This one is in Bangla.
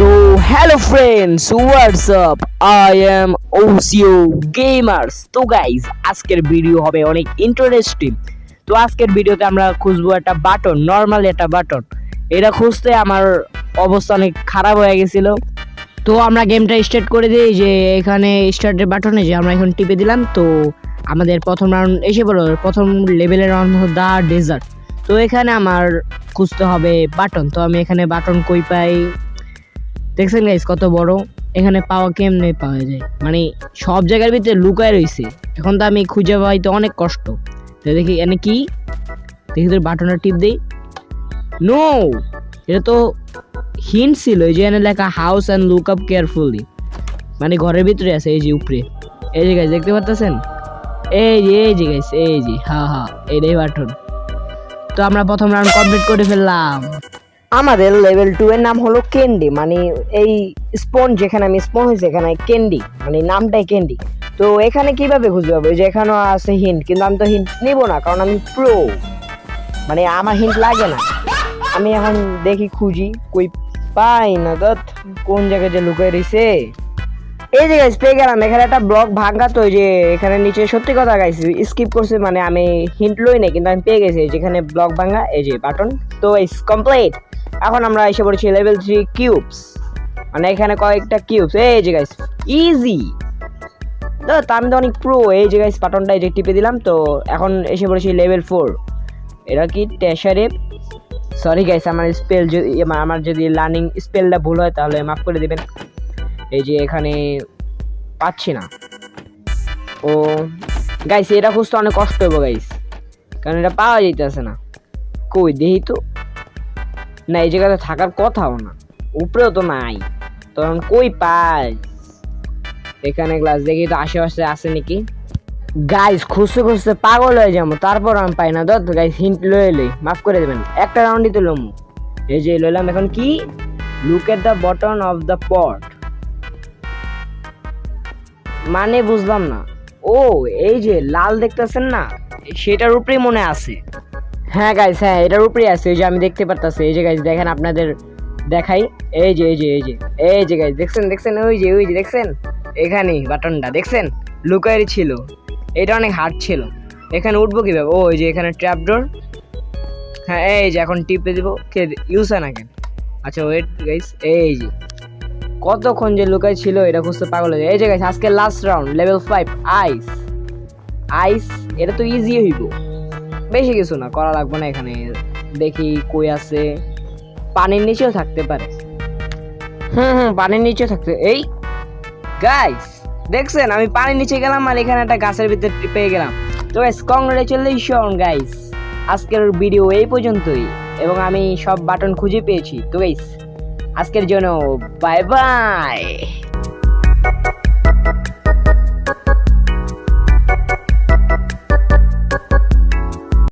তো hello friends what's up I am OCO gamers তো গাইজ আজকের ভিডিও হবে অনেক ইন্টারেস্টিং তো আজকের ভিডিওতে আমরা খুঁজবো একটা বাটন নর্মাল একটা বাটন এটা খুঁজতে আমার অবস্থা অনেক খারাপ হয়ে গেছিল। তো আমরা গেমটা স্টার্ট করে দিই, যে এখানে স্টার্টের বাটনে যে আমরা এখন টিপে দিলাম। তো আমাদের প্রথম রাউন্ড এসে বলো প্রথম লেভেলের রাউন্ড হলো দা ডেজার্ট তো এখানে আমার খুঁজতে হবে বাটন তো আমি এখানে বাটন কই পাই? দেখছেন গাইস কত বড়? এখানে পাওয়া কেমনে পাওয়া যায়? মানে সব জায়গার ভিতরে লুকায় রয়েছে। এখন তো আমি খুঁজে পাই তো অনেক কষ্ট। তো দেখি, এনে কি? দেখি তোর বাটনের টিপ দেই। নো এটা তো হিন্ট ছিল, এই যে এনে লেখা house and look up carefully মানে ঘরের ভিতরে আছে, এই যে উপরে। এই যে গাইস দেখতে পাচ্ছেন এই যে এই যে গাইস এই যে, হা হা, এটাই বাটন। তো আমরা প্রথম রাউন্ড কমপ্লিট করে ফেললাম। আমাদের লেভেল টু এর নাম হলো ক্যান্ডি মানে এই স্পন যেখানে আমি স্পন হয়েছি, এখানে ক্যান্ডি মানে নামটাই ক্যান্ডি তো এখানে কীভাবে খুঁজে পাবো? যে এখানেও আছে হিন্ট কিন্তু আমি তো হিন্ট নিব না, কারণ আমি প্রো মানে আমার হিন্ট লাগে না। আমি এখন দেখি, খুঁজি, কই পাই না দত কোন জায়গায় যে লুকাই রয়েছে। এই যে গাইস পেয়ে গেলাম। এখানে একটা ব্লক ভাঙা তো যে এখানে নিচে সত্যি কথা গাইছি স্কিপ করছে মানে আমি হিন্ট লই নাই, কিন্তু আমি পেয়ে গেছি। যেখানে ব্লক ভাঙা এই যে বাটন তো ইস কমপ্লিট এখন আমরা এসে পড়েছি লেভেল থ্রি কিউবস মানে এখানে কয়েকটা কিউবস এই যে গাইস ইজি তো আমি তো অনেক প্রো এই যে গাইস বাটনটা এই যে টিপে দিলাম, তো এখন এসে পড়েছি লেভেল ফোর এটা কি টেশারে সরি গাইস আমার স্পেল যদি আমার যদি লার্নিং স্পেলটা ভুল হয়, তাহলে মাফ করে দেবেন। এই যে এখানে পাচ্ছি না। ও গাইস এটা খুঁজতে অনেক কষ্ট হব গাইস কারণ এটা পাওয়া যাইতেছে না। কই দেখি তো? না, এই জায়গাতে থাকার কথাও না। উপরেও তো নাই। তখন কই পাই এখানে গ্লাস দেখি তো আশেপাশে আছে নাকি? গাইস খুঁজতে খুঁজতে পাগল হয়ে যাব। তারপর আমি পাই না। দত গাইস হিন্ট লয়ে লই। মাফ করে দেবেন। একটা রাউন্ডই তো লমু। এই যে লইলাম এখন কি? Look at the button of the pot মানে বুঝলাম না। ও, এই যে, লাল দেখতেছেন না? সেটার উপরেই মনে আছে। হ্যাঁ গাইস হ্যাঁ এটার উপরেই আছে, এই যে আমি দেখতে পারতাছি, এই যে গাইস দেখেন আপনাদের দেখাই, এই যে এই যে এই যে এই যে গাইস দেখছেন দেখছেন, ওই যে ওই যে, দেখছেন? এখানেই বাটনটা দেখছেন? লুকারি ছিল, এটা অনেক হার্ড ছিল। এখানে উঠবো কীভাবে? ও, এই যে এখানে ট্র্যাপ ডোর হ্যাঁ এই যে, এখন টিপে দিব, কে ইউজ হয় না কেন? আচ্ছা ওয়েট গাইস এই যে, কতক্ষণ যে লুকাই ছিল, এটা খুঁজতে পাগল হয়ে এই যে গাইস আজকে last round level five ice ice এটা তো ইজি হইব। বেশি কিছু না করা লাগবে না এখানে। দেখি কই আছে। পানির নিচেও থাকতে পারে। হুম হুম পানির নিচেও থাকতে এই গাইস দেখছেন? আমি পানির নিচে গেলাম আর এখানে একটা গাছের ভিতরে পেয়ে গেলাম। তো গাইস কংগ্রেচুলেশন গাইস আজকের ভিডিও এই পর্যন্তই এবং আমি সব বাটন খুঁজে পেয়েছি। তো গাইস আজকের জন্য বাই বাই